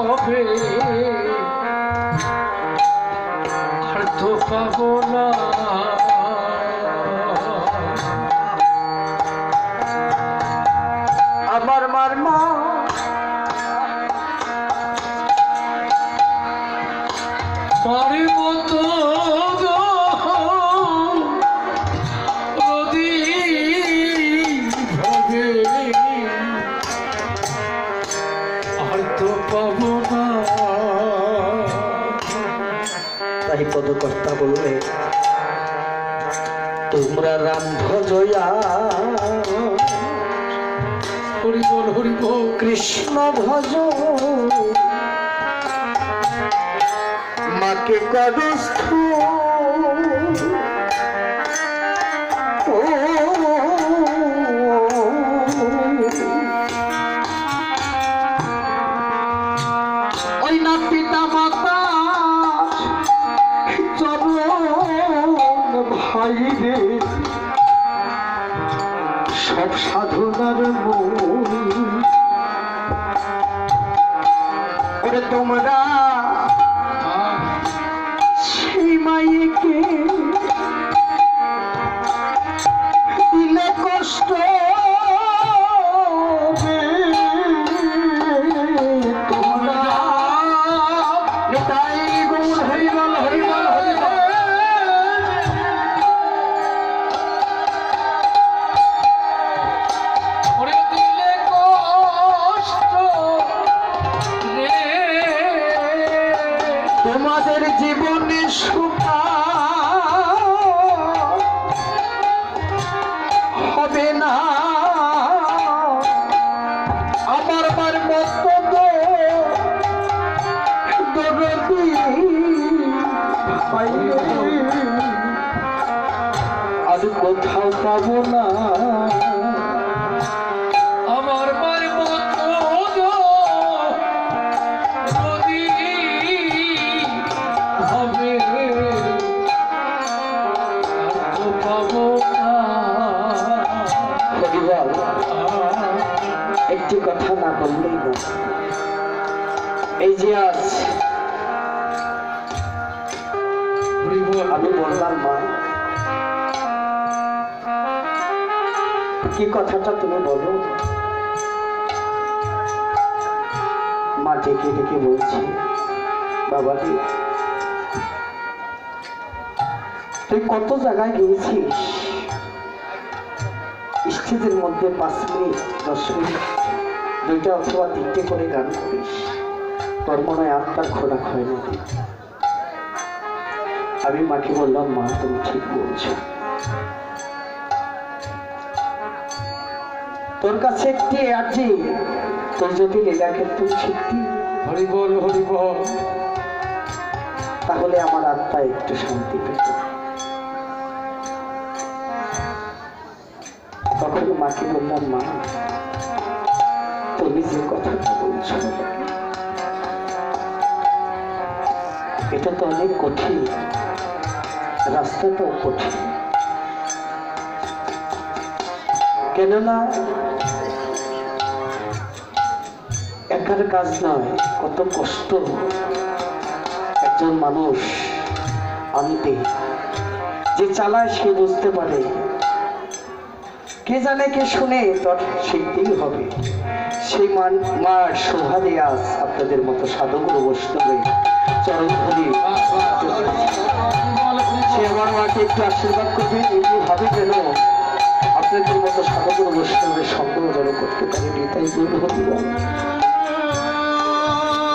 হবে আর তো পাবো না তাই পদকর্তা বলবে তোমরা রাম ভজয়া হরিবল হরিব কৃষ্ণ ভজ মাকে করস্থ মূল ওরে তোমরা হবে না। আমার বার মত আর কোথাও পাবো না। হরিবল একটি কথা না বললেই না এই যে আজ আমি বললাম, মা, কি কথাটা তুমি বলো? মা ডেকে ডেকে বলছি বাবা রে তুই কত জায়গায় গিয়েছিস? স্টেজের মধ্যে পাঁচ মিনিট দশ মিনিট দুইটা অথবা তিনটে করে গান করিস। তোর মনে হয় আত্মার খোরাক হয় না। আমি মাকে বললাম মা তুমি ঠিক বলছো। তোর কাছে একটি আর্জি তোর যদি লীলাকে তুই সত্যি হরি বল হরি বল। তাহলে আমার আত্মা একটু শান্তি পেত। তখন মাকে বললাম, মা, তুমি যে কথাটা বলছো, এটা তো অনেক কঠিন। রাস্তাটাও কঠিন। কেননা, একার কাজ নয়, কত কষ্ট। একজন মানুষ আনতে যে চালায় সে বুঝতে পারে। কে জানে কে শুনে তোর শিখতেই হবে। সেই মান মা শোভা দিয়ে আজ আপনাদের মতো সাধুগুরু বৈষ্ণবে চরণ ধরি সে আমার মাকে একটু আশীর্বাদ করবে, এমনি হবে যেন আপনাদের মতো সাধুগুরু বৈষ্ণবের সংগ্রহ যেন করতে পারেনি তাই গুরু হরিবল